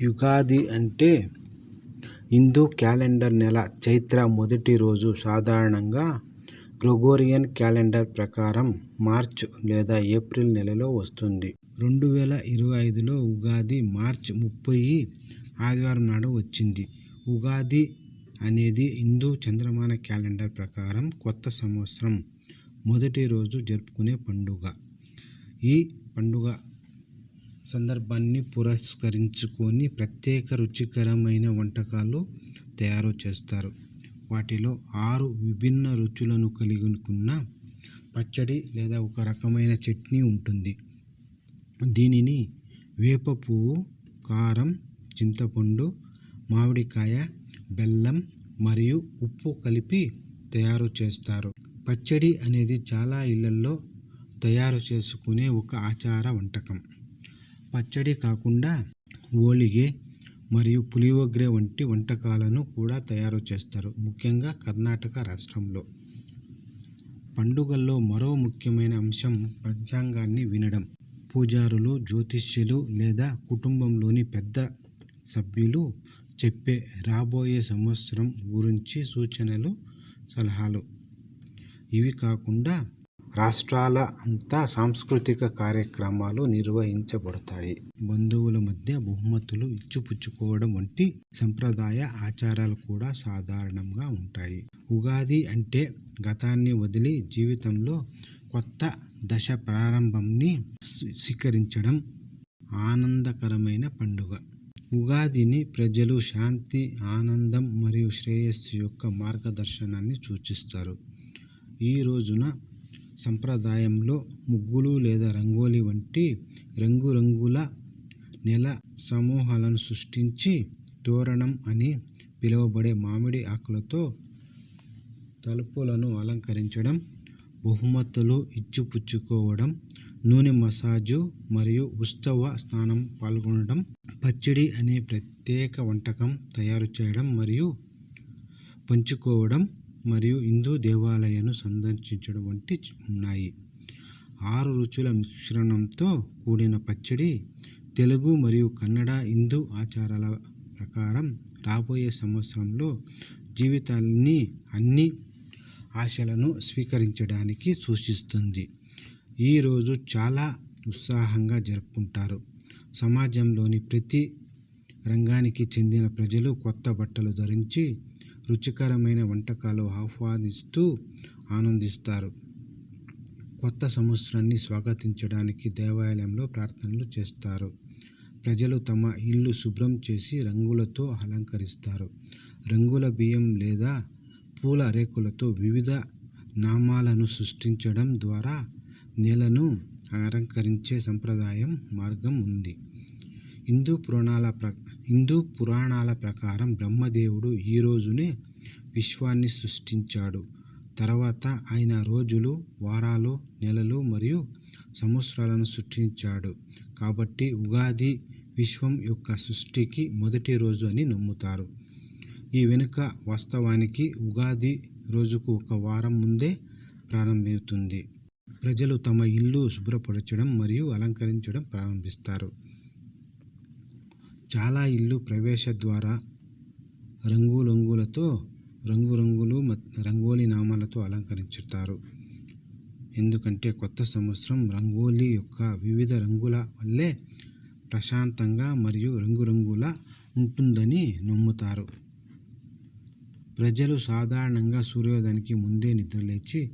యుగాది అంటే హిందూ క్యాలెండర్ నెల చైత్ర మొదటి రోజు సాధారణంగా గ్రెగోరియన్ క్యాలెండర్ ప్రకారం మార్చ్ లేదా ఏప్రిల్ నెలలో వస్తుంది. రెండు వేల ఇరవై ఐదులో ఉగాది మార్చ్ ముప్పై ఆదివారం నాడు వచ్చింది. ఉగాది అనేది హిందూ చంద్రమాన క్యాలెండర్ ప్రకారం కొత్త సంవత్సరం మొదటి రోజు జరుపుకునే పండుగ. ఈ పండుగ సందర్భాన్ని పురస్కరించుకొని ప్రత్యేక రుచికరమైన వంటకాలు తయారు చేస్తారు. వాటిలో ఆరు విభిన్న రుచులను కలిగి ఉన్న పచ్చడి లేదా ఒక రకమైన చట్నీ ఉంటుంది. దీనిని వేప పువ్వు కారం చింతపండు మామిడికాయ బెల్లం మరియు ఉప్పు కలిపి తయారు చేస్తారు. పచ్చడి అనేది చాలా ఇళ్ళల్లో తయారు చేసుకునే ఒక ఆచార వంటకం. పచ్చడి కాకుండా ఓలిగే మరియు పులియోగ్రే వంటి వంటకాలను కూడా తయారు చేస్తారు ముఖ్యంగా కర్ణాటక రాష్ట్రంలో. పండుగల్లో మరో ముఖ్యమైన అంశం పంచాంగాన్ని వినడం. పూజారులు జ్యోతిష్యులు లేదా కుటుంబంలోని పెద్ద సభ్యులు చెప్పే రాబోయే సంవత్సరం గురించి సూచనలు సలహాలు. ఇవి కాకుండా రాష్ట్రాల అంతా సాంస్కృతిక కార్యక్రమాలు నిర్వహించబడతాయి. బంధువుల మధ్య బహుమతులు ఇచ్చిపుచ్చుకోవడం వంటి సంప్రదాయ ఆచారాలు కూడా సాధారణంగా ఉంటాయి. ఉగాది అంటే గతాన్ని వదిలి జీవితంలో కొత్త దశ ప్రారంభంని స్వీకరించడం ఆనందకరమైన పండుగ. ఉగాదిని ప్రజలు శాంతి ఆనందం మరియు శ్రేయస్సు యొక్క మార్గదర్శనాన్ని సూచిస్తారు. ఈ రోజున సంప్రదాయంలో ముగ్గులు లేదా రంగోలి వంటి రంగురంగుల నెల సమూహాలను సృష్టించి తోరణం అని పిలువబడే మామిడి ఆకులతో తలుపులను అలంకరించడం బహుమతులు ఇచ్చిపుచ్చుకోవడం నూనె మసాజు మరియు ఉత్సవ స్నానం పాల్గొనడం పచ్చడి అనే ప్రత్యేక వంటకం తయారు చేయడం మరియు పంచుకోవడం మరియు హిందూ దేవాలయాన్ని సందర్శించడం వంటి ఉన్నాయి. ఆరు రుచుల మిశ్రణంతో కూడిన పచ్చడి తెలుగు మరియు కన్నడ హిందూ ఆచారాల ప్రకారం రాబోయే సంవత్సరంలో జీవితాన్ని అన్ని ఆశలను స్వీకరించడానికి సూచిస్తుంది. ఈరోజు చాలా ఉత్సాహంగా జరుపుకుంటారు. సమాజంలోని ప్రతి రంగానికి చెందిన ప్రజలు కొత్త బట్టలు ధరించి రుచికరమైన వంటకాలు ఆస్వాదిస్తూ ఆనందిస్తారు. కొత్త సంవత్సరాన్ని స్వాగతించడానికి దేవాలయంలో ప్రార్థనలు చేస్తారు. ప్రజలు తమ ఇల్లు శుభ్రం చేసి రంగులతో అలంకరిస్తారు. రంగుల బియ్యం లేదా పూల రేకులతో వివిధ నామాలను సృష్టించడం ద్వారా నేలను అలంకరించే సంప్రదాయం మార్గం ఉంది. హిందూ పురాణాల ప్ర హిందూ పురాణాల ప్రకారం బ్రహ్మదేవుడు ఈ రోజునే విశ్వాన్ని సృష్టించాడు. తర్వాత ఆయన రోజులు వారాలు నెలలు మరియు సంవత్సరాలను సృష్టించాడు. కాబట్టి ఉగాది విశ్వం యొక్క సృష్టికి మొదటి రోజు అని నమ్ముతారు. ఈ వెనుక వాస్తవానికి ఉగాది రోజుకు ఒక వారం ముందే ప్రారంభమవుతుంది. ప్రజలు తమ ఇల్లు శుభ్రపరచడం మరియు అలంకరించడం ప్రారంభిస్తారు. చాలా ఇల్లు ప్రవేశ ద్వారా రంగురంగులతో రంగురంగులు రంగోలీ నామాలతో అలంకరించుతారు. ఎందుకంటే కొత్త సంవత్సరం రంగోలీ యొక్క వివిధ రంగుల వల్లే ప్రశాంతంగా మరియు రంగురంగుల ఉంటుందని నమ్ముతారు. ప్రజలు సాధారణంగా సూర్యోదయానికి ముందే నిద్రలేచి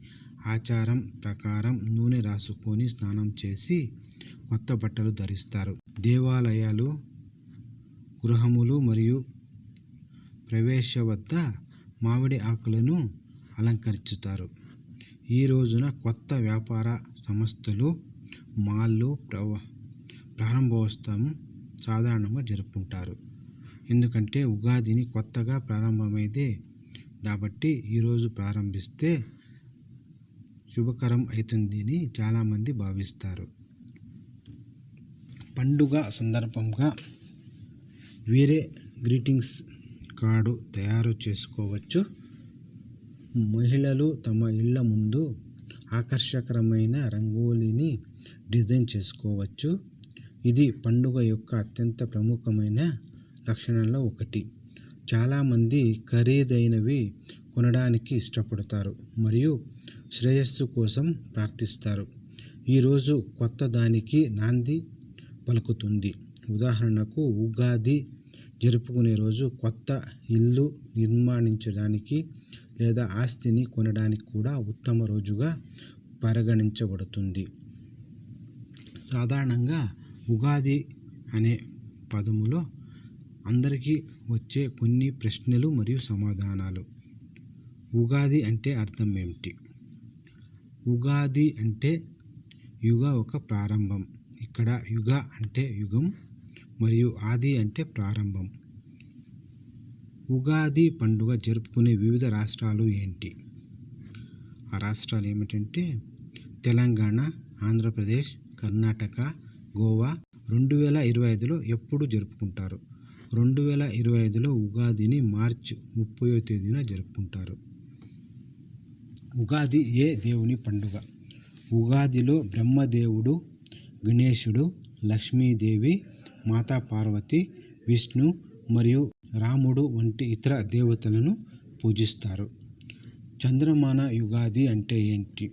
ఆచారం ప్రకారం నూనె రాసుకొని స్నానం చేసి కొత్త బట్టలు ధరిస్తారు. దేవాలయాలు గృహములు మరియు ప్రవేశ వద్ద మామిడి ఆకులను అలంకరించుతారు. ఈ రోజున కొత్త వ్యాపార సంస్థలు మాల్లు ప్రవ ప్రారంభోత్సవం సాధారణంగా జరుపుకుంటారు. ఎందుకంటే ఉగాదిని కొత్తగా ప్రారంభమైతే కాబట్టి ఈరోజు ప్రారంభిస్తే శుభకరం అవుతుందని చాలామంది భావిస్తారు. పండుగ సందర్భంగా వేరే గ్రీటింగ్స్ కార్డు తయారు చేసుకోవచ్చు. మహిళలు తమ ఇళ్ళ ముందు ఆకర్షకరమైన రంగోలీని డిజైన్ చేసుకోవచ్చు. ఇది పండుగ యొక్క అత్యంత ప్రముఖమైన లక్షణాల్లో ఒకటి. చాలామంది ఖరీదైనవి కొనడానికి ఇష్టపడతారు మరియు శ్రేయస్సు కోసం ప్రార్థిస్తారు. ఈరోజు కొత్త దానికి నాంది పలుకుతుంది. ఉదాహరణకు ఉగాది జరుపుకునే రోజు కొత్త ఇల్లు నిర్మాణించడానికి లేదా ఆస్తిని కొనడానికి కూడా ఉత్తమ రోజుగా పరిగణించబడుతుంది. సాధారణంగా ఉగాది అనే పదములో అందరికీ వచ్చే కొన్ని ప్రశ్నలు మరియు సమాధానాలు. ఉగాది అంటే అర్థం ఏమిటి? ఉగాది అంటే యుగ ఒక ప్రారంభం. ఇక్కడ యుగ అంటే యుగం మరియు ఆది అంటే ప్రారంభం. ఉగాది పండుగ జరుపుకునే వివిధ రాష్ట్రాలు ఏంటి? ఆ రాష్ట్రాలు ఏమిటంటే తెలంగాణ ఆంధ్రప్రదేశ్ కర్ణాటక గోవా రెండు వేల ఇరవై ఐదులో ఎప్పుడు జరుపుకుంటారు. రెండు వేల ఇరవై ఐదులో ఉగాదిని మార్చ్ ముప్పయో తేదీన జరుపుకుంటారు. ఉగాది ఏ దేవుని పండుగ? ఉగాదిలో బ్రహ్మదేవుడు గణేశుడు లక్ష్మీదేవి మాతా పార్వతి విష్ణు మరియు రాముడు వంటి ఇతర దేవతలను పూజిస్తారు. చంద్రమాన యుగాది అంటే ఏంటి?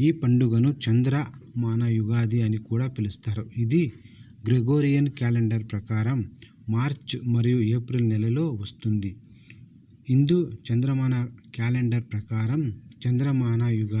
ఈ పండుగను చంద్రమాన యుగాది అని కూడా పిలుస్తారు. ఇది గ్రెగోరియన్ క్యాలెండర్ ప్రకారం మార్చ్ మరియు ఏప్రిల్ నెలలో వస్తుంది. హిందూ చంద్రమాన క్యాలెండర్ ప్రకారం చంద్రమాన యుగా